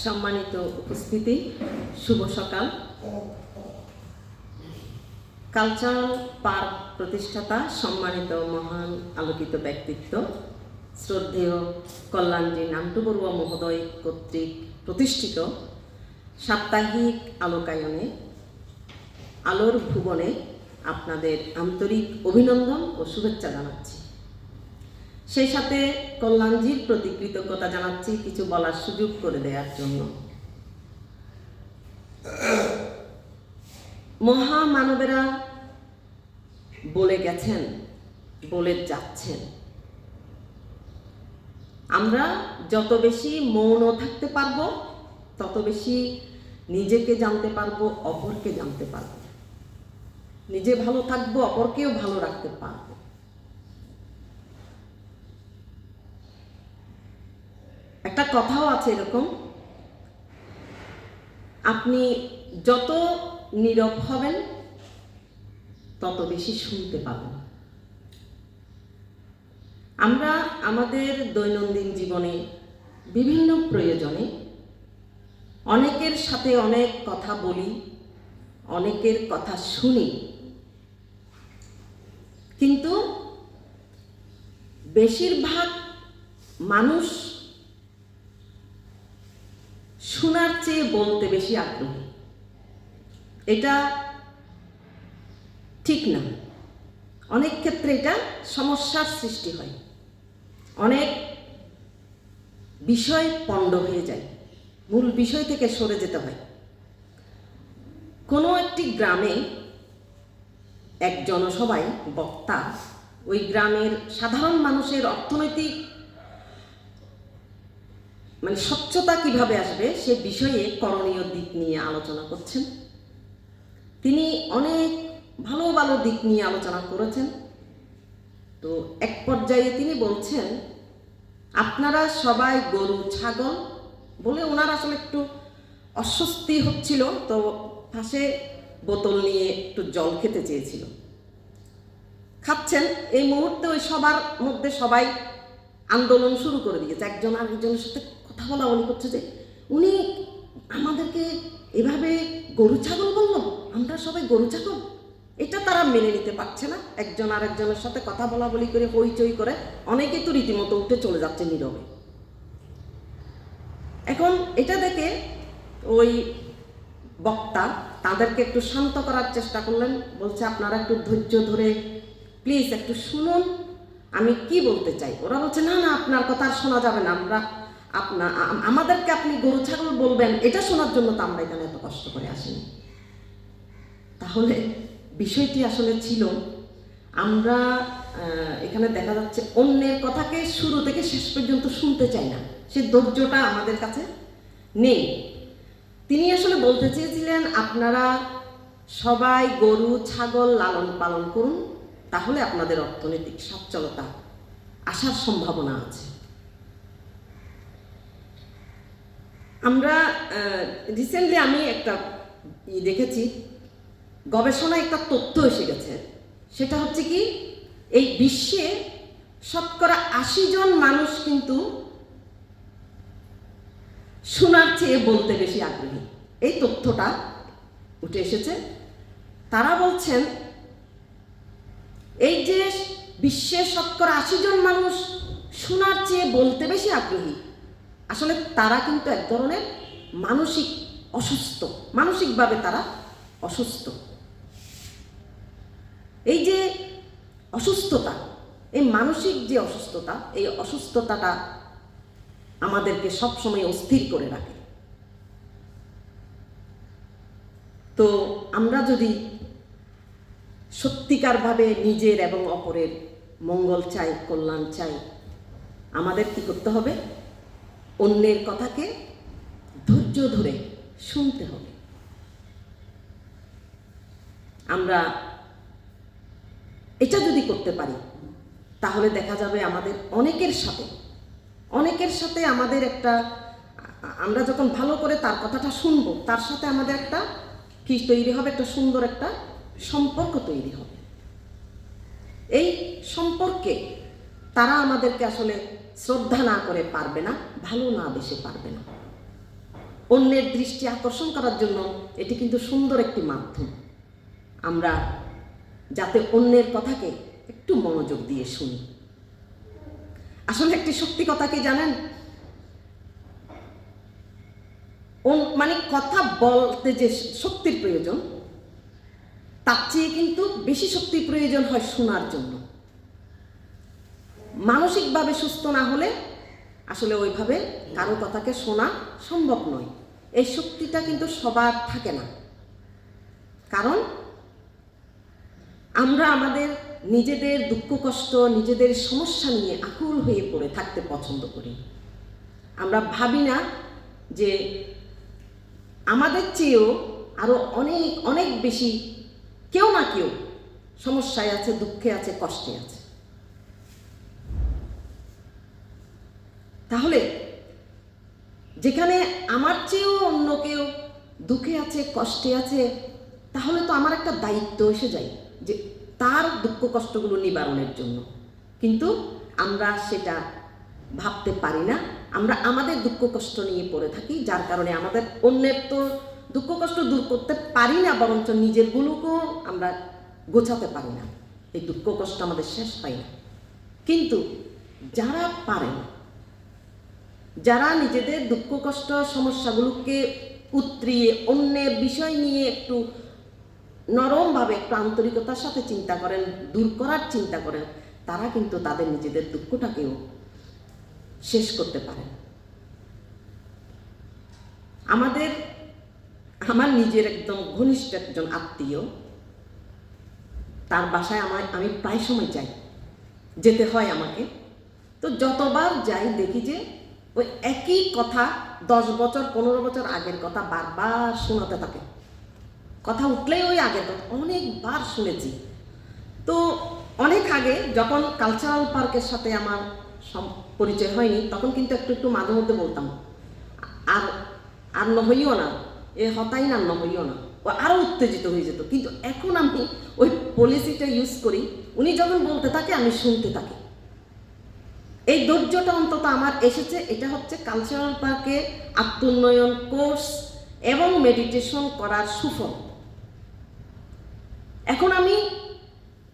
সম্মানিত উপস্থিতি, শুভ সকাল। কালচারাল পার্ক প্রতিষ্ঠাতা, সম্মানিত মহান আলোকিত ব্যক্তিত্ব, শ্রদ্ধেয় কল্যাণজী নান্টু বড়ুয়া মহোদয় কর্তৃক প্রতিষ্ঠিত সাপ্তাহিক আলোকায়নে, আলোর ভুবনে আপনাদের আন্তরিক অভিনন্দন ও শুভেচ্ছা জানাচ্ছি। সেই সাথে কল্যাণজির প্রতি কৃতজ্ঞতা জানাচ্ছি কিছু বলার সুযোগ করে দেওয়ার জন্য। মহামানবেরা বলে গেছেন, বলে যাচ্ছেন। আমরা যত বেশি মৌন থাকতে পারব, তত বেশি নিজেকে জানতে পারব, অপরকে জানতে পারব। নিজে ভালো থাকব, অপরকেও ভালো রাখতে পারব। একটা কথাও আছে এরকম। আপনি যত নীরব হবেন, তত বেশি শুনতে পাবেন। আমরা আমাদের দৈনন্দিন জীবনে বিভিন্ন প্রয়োজনে অনেকের সাথে অনেক কথা বলি, অনেকের কথা শুনি। কিন্তু বেশিরভাগ মানুষ শোনার চেয়ে বলতে বেশি আগ্রহী। এটা ঠিক না। অনেক ক্ষেত্রে এটা সমস্যার সৃষ্টি হয়। অনেক বিষয় পণ্ড হয়ে যায়। মূল বিষয় থেকে সরে যেতে হয়। কোনো একটি গ্রামে এক জনসভায় বক্তা ওই গ্রামের সাধারণ মানুষের অর্থনৈতিক মানে স্বচ্ছতা কীভাবে আসবে সে বিষয়ে করণীয় দিক নিয়ে আলোচনা করছেন। তিনি অনেক ভালো ভালো দিক নিয়ে আলোচনা করেছেন। তো এক পর্যায়ে তিনি বলছেন, আপনারা সবাই গরু, ছাগল, বলে ওনার আসলে একটু অস্বস্তি হচ্ছিল, তো পাশে বোতল নিয়ে একটু জল খেতে চেয়েছিল। খাচ্ছেন, এই মুহূর্তে ওই সবার মধ্যে সবাই আন্দোলন শুরু করে দিয়েছে। একজন আরেকজনের সাথে কথা বলা বলি করছে যে, উনি আমাদেরকে এভাবে গরু ছাগল বলল, আমরা সবাই গরু ছাগল। এটা তারা মেনে নিতে পারছে না। একজন আরেকজনের সাথে কথা বলা বলি করে, হইচই করে, অনেকে তো রীতিমতো উঠে চলে যাচ্ছে নীরবে। এখন এটা দেখে ওই বক্তা তাদেরকে একটু শান্ত করার চেষ্টা করলেন, বলছে, আপনারা একটু ধৈর্য ধরে প্লিজ একটু শুনুন, আমি কি বলতে চাই? ওরা বলছে, না না, আপনার কথা আর শোনা যাবে না, আমরা আপনা আমাদেরকে আপনি গরু, ছাগল বলবেন, এটা শোনার জন্য তো আমরা এখানে এত কষ্ট করে আসিনি। তাহলে বিষয়টি আসলে ছিল, আমরা এখানে দেখা যাচ্ছে অন্যের কথাকে শুরু থেকে শেষ পর্যন্ত শুনতে চাই না। সে ধৈর্যটা আমাদের কাছে নেই। তিনি আসলে বলতে চেয়েছিলেন, আপনারা সবাই গরু, ছাগল লালন পালন করুন, তাহলে আপনাদের অর্থনৈতিক সচ্ছলতা আসার সম্ভাবনা আছে। আমরা রিসেন্টলি আমি একটা দেখেছি, গবেষণায় একটা তথ্য এসে গেছে। সেটা হচ্ছে কি, এই বিশ্বে শতকরা আশি জন মানুষ কিন্তু শোনার চেয়ে বলতে বেশি আগ্রহী। এই তথ্যটা উঠে এসেছে। তারা বলছেন, এই যে বিশ্বের শতকরা আশি জন মানুষ শোনার চেয়ে বলতে বেশি আগ্রহী আসলে তারা কিন্তু এক ধরনের মানসিক অসুস্থ। মানসিকভাবে তারা অসুস্থ। এই যে অসুস্থতা, এই মানসিক যে অসুস্থতা, এই অসুস্থতাটা আমাদেরকে সবসময় অস্থির করে রাখে। তো আমরা যদি সত্যিকারভাবে নিজের এবং অপরের মঙ্গল চাই, কল্যাণ চাই, আমাদের কি করতে হবে? অন্যের কথাকে ধৈর্য ধরে শুনতে হবে। আমরা এটা যদি করতে পারি, তাহলে দেখা যাবে আমাদের অনেকের সাথে অনেকের সাথে আমাদের একটা, আমরা যখন ভালো করে তার কথাটা শুনব, তার সাথে আমাদের একটা কি তৈরি হবে? একটা সুন্দর একটা সম্পর্ক তৈরি হবে। এই সম্পর্কে তারা আমাদেরকে আসলে শ্রদ্ধা না করে পারবে না, ভালো না বেশে পারবে না। অন্যের দৃষ্টি আকর্ষণ করার জন্য এটি কিন্তু সুন্দর একটি মাধ্যম। আমরা যাতে অন্যের কথাকে একটু মনোযোগ দিয়ে শুনি। আসলে একটি সত্যি কথা কি জানেন? মানে কথা বলতে যে শক্তির প্রয়োজন, তার চেয়ে কিন্তু বেশি শক্তির প্রয়োজন হয় শোনার জন্য। মানসিকভাবে সুস্থ না হলে আসলে ওইভাবে কারও কথাকে শোনা সম্ভব নয়। এই শক্তিটা কিন্তু সবার থাকে না। কারণ আমরা আমাদের নিজেদের দুঃখ, কষ্ট, নিজেদের সমস্যা নিয়ে আকুল হয়ে পড়ে থাকতে পছন্দ করি। আমরা ভাবি না যে আমাদের চেয়েও আরও অনেক অনেক বেশি কেউ না কেউ সমস্যায় আছে, দুঃখে আছে, কষ্টে আছে। তাহলে যেখানে আমার চেয়েও অন্য কেউ দুঃখে আছে, কষ্টে আছে, তাহলে তো আমার একটা দায়িত্ব এসে যায় যে তার দুঃখ কষ্টগুলো নিবারণের জন্য। কিন্তু আমরা সেটা ভাবতে পারি না। আমরা আমাদের দুঃখ কষ্ট নিয়ে পড়ে থাকি, যার কারণে আমাদের অন্যের তো দুঃখ কষ্ট দূর করতে পারি না, বরঞ্চ নিজেরগুলোকেও আমরা গোছাতে পারি না। এই দুঃখ কষ্ট আমাদের শেষ পাই না। কিন্তু যারা পারেন যারা নিজেদের দুঃখ, কষ্ট, সমস্যাগুলোকে উতরিয়ে অন্যের বিষয় নিয়ে একটু নরমভাবে একটু আন্তরিকতার সাথে চিন্তা করেন, দূর করার চিন্তা করেন, তারা কিন্তু তাদের নিজেদের দুঃখটাকেও শেষ করতে পারেন। আমাদের, আমার নিজের একদম ঘনিষ্ঠ একজন আত্মীয়, তার বাসায় আমার আমি প্রায় সময় যাই, যেতে হয় আমাকে। তো যতবার যাই দেখি যে ওই একই কথা দশ বছর, পনেরো বছর আগের কথা বারবার শোনাতে থাকে। কথা উঠলেই ওই আগের কথা, অনেকবার শুনেছি। তো অনেক আগে যখন কালচারাল পার্কের সাথে আমার পরিচয় হয়নি, তখন কিন্তু একটু একটু মাঝে মধ্যে বলতাম, আর আর নহইও না, এ হতাই না নহইও না। ও আরও উত্তেজিত হয়ে যেত। কিন্তু এখন আমি ওই পলিসিটা ইউজ করি, উনি যখন বলতে থাকে, আমি শুনতে থাকি। এই ধৈর্যটা অন্তত আমার এসেছে, এটা হচ্ছে কালচারাল পার্কে আত্মোন্নয়ন কোর্স এবং মেডিটেশন করার সুফল। এখন আমি,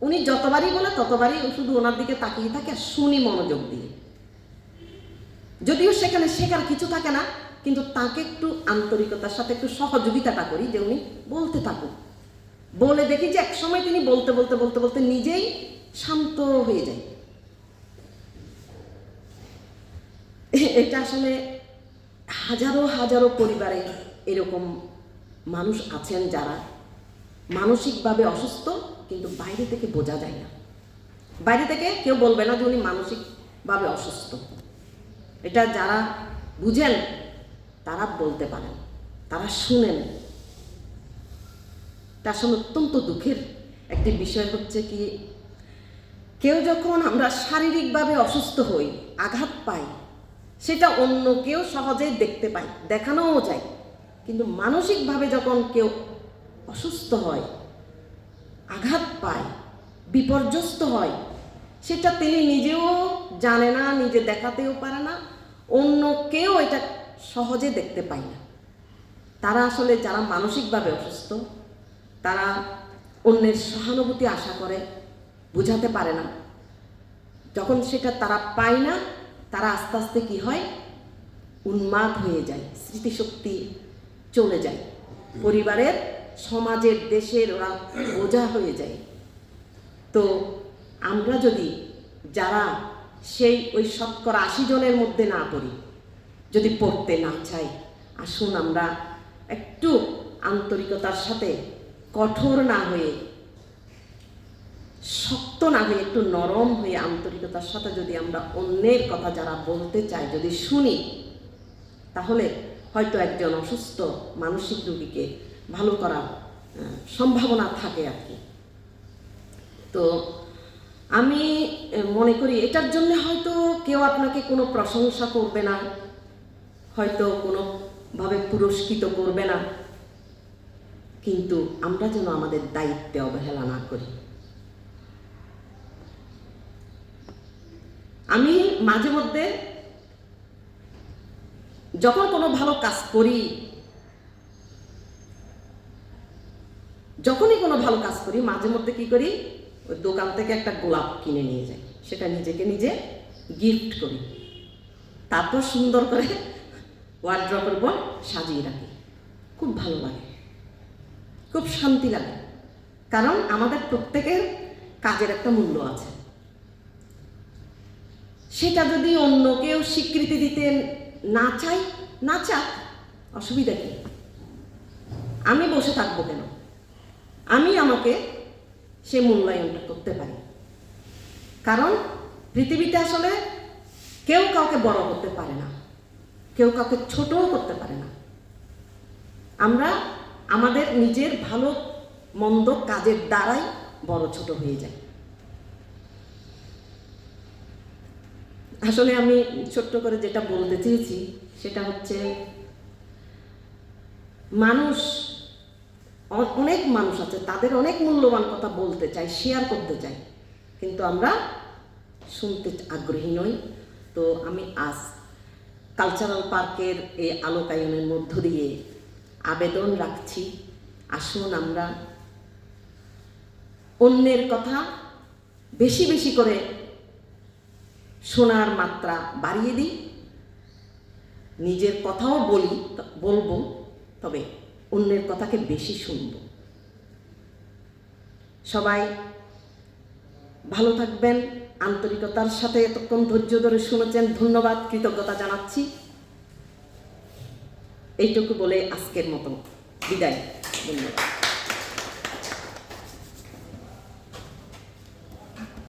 উনি যতবারই বলে ততবারই শুধু ওনার দিকে তাকিয়ে থাকে আর শুনি মনোযোগ দিয়ে। যদিও সেখানে শেখার কিছু থাকে না, কিন্তু তাকে একটু আন্তরিকতার সাথে একটু সহযোগিতাটা করি যে উনি বলতে থাকুক। বলে দেখি যে একসময় তিনি বলতে বলতে বলতে বলতে নিজেই শান্ত হয়ে যায়। এটা আসলে হাজারো হাজারো পরিবারে এরকম মানুষ আছেন যারা মানসিকভাবে অসুস্থ, কিন্তু বাইরে থেকে বোঝা যায় না। বাইরে থেকে কেউ বলবে না যে উনি মানসিকভাবে অসুস্থ। এটা যারা বুঝেন, তারা বলতে পারেন, তারা শুনেন। তার আসলে অত্যন্ত দুঃখের একটি বিষয় হচ্ছে কি, কেউ যখন আমরা শারীরিকভাবে অসুস্থ হই, আঘাত পাই সেটা অন্য কেউ সহজেই দেখতে পাই দেখানোও যায়। কিন্তু মানসিকভাবে যখন কেউ অসুস্থ হয়, আঘাত পায়, বিপর্যস্ত হয়, সেটা তিনি নিজেও জানে না, নিজে দেখাতেও পারে না, অন্য কেউ এটা সহজে দেখতে পায় না। তারা আসলে যারা মানসিকভাবে অসুস্থ, তারা অন্যের সহানুভূতি আশা করে, বুঝাতে পারে না। যখন সেটা তারা পায় না তারা আস্তে আস্তে কি হয়? উন্মাদ হয়ে যায়, স্মৃতিশক্তি চলে যায়। পরিবারের, সমাজের, দেশের ওরা বোঝা হয়ে যায়। তো আমরা যদি যারা সেই ওই শতকরা আশি জনের মধ্যে না পড়ি, যদি পড়তে না চাই, আসুন আমরা একটু আন্তরিকতার সাথে কঠোর না হয়ে শক্ত না হয়ে, একটু নরম হয়ে আন্তরিকতার সাথে যদি আমরা অন্যের কথা যারা বলতে চাই যদি শুনি, তাহলে হয়তো একজন অসুস্থ মানসিক রোগীকে ভালো করার সম্ভাবনা থাকে আর কি। তো আমি মনে করি এটার জন্য হয়তো কেউ আপনাকে কোনো প্রশংসা করবে না, হয়তো কোনোভাবে পুরস্কৃত করবে না। কিন্তু আমরা যেন আমাদের দায়িত্বে অবহেলা না করি। আমি মাঝে মধ্যে যখন কোনো ভালো কাজ করি, যখনই কোনো ভালো কাজ করি, মাঝে মধ্যে কি করি? ওই দোকান থেকে একটা গোলাপ কিনে নিয়ে যাই। সেটা নিজেকে নিজে গিফট করি। তারপর সুন্দর করে ওয়ার্ড্রপের পর সাজিয়ে রাখি। খুব ভালো লাগে। খুব শান্তি লাগে। কারণ আমাদের প্রত্যেকের কাজের একটা মূল্য আছে। সেটা যদি অন্য কেউ স্বীকৃতি দিতে না চাই না চাক, অসুবিধা কি? আমি বসে থাকব কেন? আমি আমাকে সে মূল্যায়নটা করতে পারি। কারণ পৃথিবীতে আসলে কেউ কাউকে বড় করতে পারে না। কেউ কাউকে ছোটও করতে পারে না। আমরা আমাদের নিজের ভালো, মন্দ কাজের দ্বারাই বড়, ছোট হয়ে যায় আসলে আমি ছোট্ট করে যেটা বলতে চেয়েছি, সেটা হচ্ছে মানুষ অনেক মানুষ আছে, তাদের অনেক মূল্যবান কথা বলতে চাই শেয়ার করতে চাই কিন্তু আমরা শুনতে আগ্রহী নই। তো আমি আজ কালচারাল পার্কের এই আলোকায়নের মধ্য দিয়ে আবেদন রাখছি। আসুন আমরা অন্যের কথা বেশি বেশি করে শোনার মাত্রা বাড়িয়ে দিই। নিজের কথাও বলি, বলব, তবে অন্যের কথাকে বেশি শুনব। সবাই ভালো থাকবেন। আন্তরিকতার সাথে এতক্ষণ ধৈর্য ধরে শুনেছেন। ধন্যবাদ, কৃতজ্ঞতা জানাচ্ছি। এইটুকু বলে আজকের মতো বিদায়। ধন্যবাদ।